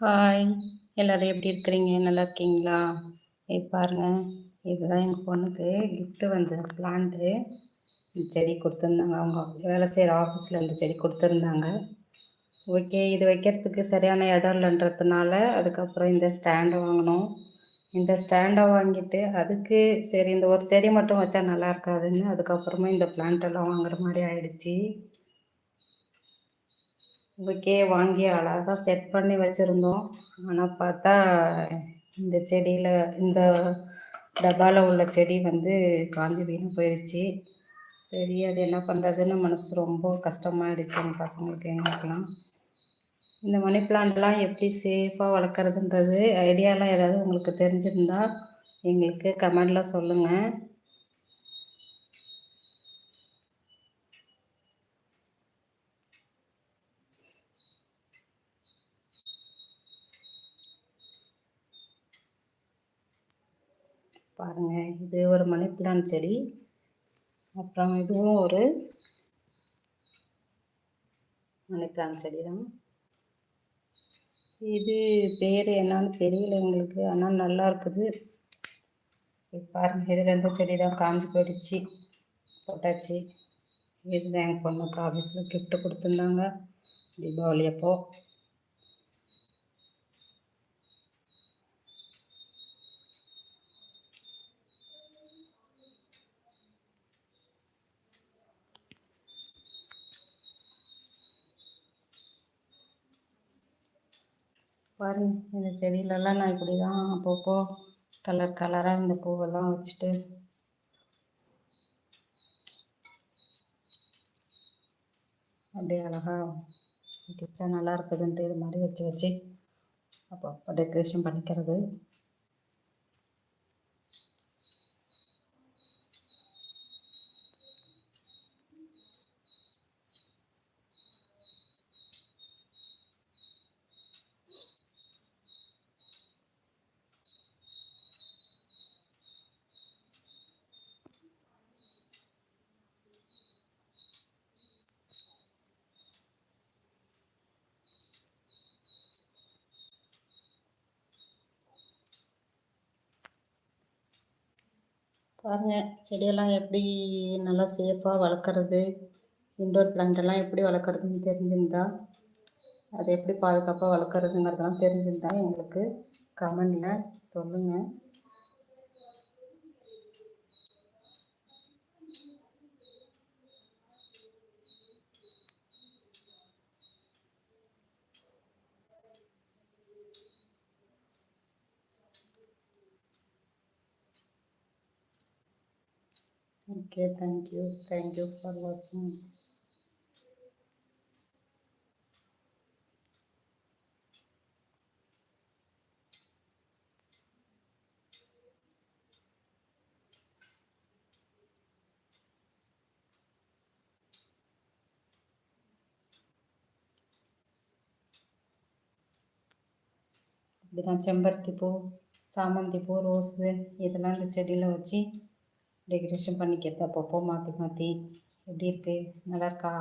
Hi எல்லோரும் எப்படி இருக்கிறீங்க? நல்லா இருக்கீங்களா? இது பாருங்கள் இதுதான் எங்கள் பொண்ணுக்கு கிஃப்ட்டு வந்த பிளான்ட்டு செடி கொடுத்துருந்தாங்க. அவங்க வேலை செய்கிற ஆஃபீஸில் இந்த செடி கொடுத்துருந்தாங்க. ஓகே இது வைக்கிறதுக்கு சரியான இடம் இல்லைன்றதுனால அதுக்கப்புறம் இந்த ஸ்டாண்டை வாங்கினோம். இந்த ஸ்டாண்டை வாங்கிட்டு அதுக்கு சரி இந்த ஒரு செடி மட்டும் வச்சா நல்லா இருக்காதுன்னு அதுக்கப்புறமா இந்த பிளான்ட்டெல்லாம் வாங்குற மாதிரி ஆயிடுச்சு. புக்கே வாங்கி அழகாக செட் பண்ணி வச்சுருந்தோம். ஆனால் பார்த்தா இந்த செடியில் இந்த டப்பாவில் உள்ள செடி வந்து காஞ்சி வீணு போயிடுச்சு சரி அது என்ன பண்ணுறதுன்னு மனசு ரொம்ப கஷ்டமாயிடுச்சு. எங்கள் பசங்களுக்கு எங்களுக்கெல்லாம். இந்த மணி பிளான்ட்லாம் எப்படி சேஃபாக வளர்க்குறதுன்றது ஐடியாலாம் ஏதாவது உங்களுக்கு தெரிஞ்சிருந்தா எங்களுக்கு கமெண்டில் சொல்லுங்கள் பாருங்கள் இது ஒரு மணி பிளான் செடி. அப்புறம் இதுவும் ஒரு மணி பிளான் செடி தான் இது பேர் என்னன்னு தெரியல எங்களுக்கு ஆனால் நல்லா இருக்குது. பாருங்கள் இதில் இந்த செடி தான் காஞ்சி போயிடுச்சு போட்டாச்சு. இதுதான் எங்கள் பொண்ணுக்கு ஆஃபீஸில் கிஃப்ட்டு கொடுத்துருந்தாங்க. தீபாவளி அப்போது பாருங்கள் இந்த செடியிலலாம் நான் இப்படி தான் அப்பப்போ கலர் கலராக இந்த பூவெல்லாம் வச்சுட்டு. அப்படியே அழகாக வச்சா நல்லா இருக்குதுன்ட்டு இது மாதிரி வச்சு வச்சு அப்போ அப்போ டெக்கரேஷன் பண்ணிக்கிறது. பாருங்கள் செடியெல்லாம் எப்படி நல்லா சேஃபாக வளர்க்குறது இன்டோர் பிளான்ட்டெல்லாம் எப்படி வளர்க்குறதுன்னு தெரிஞ்சிருந்தா அதை எப்படி பாதுகாப்பாக வளர்க்குறதுங்கிறதெல்லாம் தெரிஞ்சிருந்தா எங்களுக்கு கமெண்டில் சொல்லுங்கள் okay thank you. Thank you for watching. இப்படிதான் செம்பருத்தி பூ சாமந்தி பூ ரோஸு இதெல்லாம் இந்த செடியில் வச்சு டெக்கரேஷன் பண்ணிக்கிறது அப்பப்போ மாற்றி மாற்றி எப்படி இருக்குது நல்லா இருக்கா?